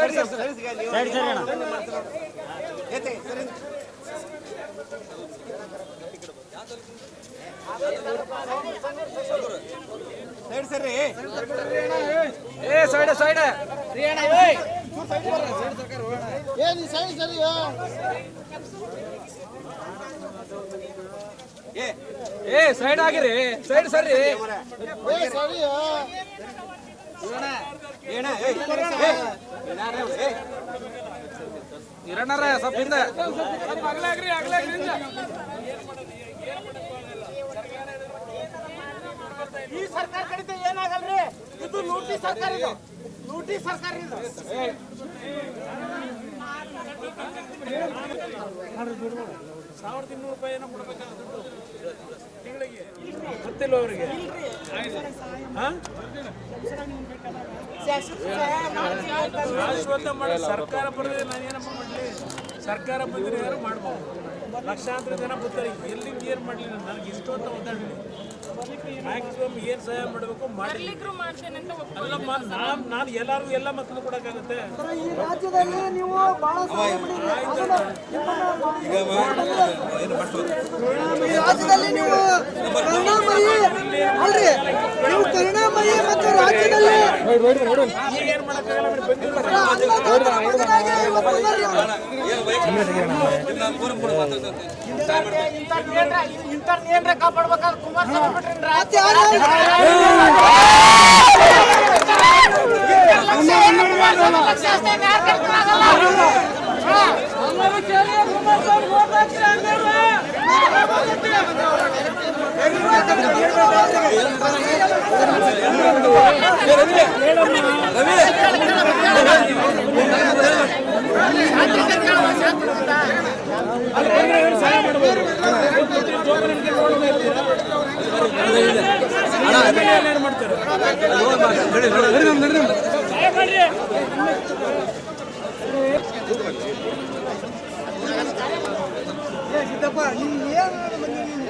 Side sir sir ಸರಿ ಸರಿ ಅಣ್ಣ ಸೈಡ್ ಸರ್ ರೀ ಏ ಸೈಡ್ ಸೈಡ್ ಏನ್ ಸರಿ ಸರಿ ಏ ಏ ಸೈಡ್ ಆಗಿರಿ ಸೈಡ್ ಸರಿ ಏ ಸರಿ ಏನ ಏ ಏ ಏನಾರ ಏ ಇರಣರ ಸ್ವಲ್ಪ ಹಿಂದೆ. ಈ ಸರ್ಕಾರ ಕಡಿತ ಏನಾಗಲ್ರಿ? ಇದು ಲೂಟಿ ಸರ್ಕಾರ ಇದು ಲೂಟಿ ಸರ್ಕಾರ ಇದು ಸಾವಿರದ ಇನ್ನೂರು ರೂಪಾಯಿ ಏನೋ ಕೊಡ್ಬೇಕಾಗುತ್ತೆ ತಿಂಗಳಿಗೆ ಗೊತ್ತಿಲ್ಲ ಅವರಿಗೆ ಶಾಶ್ವತ ಮಾಡಿ ಸರ್ಕಾರ ಬರೋದೇ ನಾನು ಏನಪ್ಪ ಮಾಡಲಿ ಸರ್ಕಾರ ಬಂದರೆ ಯಾರು ಮಾಡ್ಬೋದು? ಲಕ್ಷಾಂತರ ಜನ ಬರ್ತಾರೆ. ಎಲ್ಲಿ ಏನು ಮಾಡಲಿಲ್ಲ ನನಗೆ ಇಷ್ಟು ಅಂತ ಒದ್ದಾಡಲಿ ಮ್ಯಾಕ್ಸಿಮಮ್ ಏನು ಸಹಾಯ ಮಾಡಬೇಕು ಮಾಡಿ. ಅಲ್ಲಮ್ಮ ನಾನು ನಾನು ಎಲ್ಲರಿಗೂ ಎಲ್ಲ ಮಕ್ಕಳು ಕೊಡೋಕ್ಕಾಗುತ್ತೆ ಈ ರಾಜ್ಯದಲ್ಲಿ ನೀವು ಬಹಳ ಈ ರಾಜ್ಯದಲ್ಲಿ ನೀವು ಕರುಣಾಮಯಿ ಅಲ್ರಿ ನೀವು ಕರುಣಾಮಯಿ ಮತ್ತು ರಾಜ್ಯದಲ್ಲಿ ಈಗ ಏನು ಮಾಡೋಕ್ಕಾಗಲ್ಲ ಬಿಡಿ, ಬೆಂಗಳೂರು ಅನ್ನದಾತರ ಮಗನಾಗಿ ಇವತ್ತು ಸಿದ್ದಪ್ಪ ನಿಮ್ಗೆ ಏನು ಬಂದಿದ್ದೀನಿ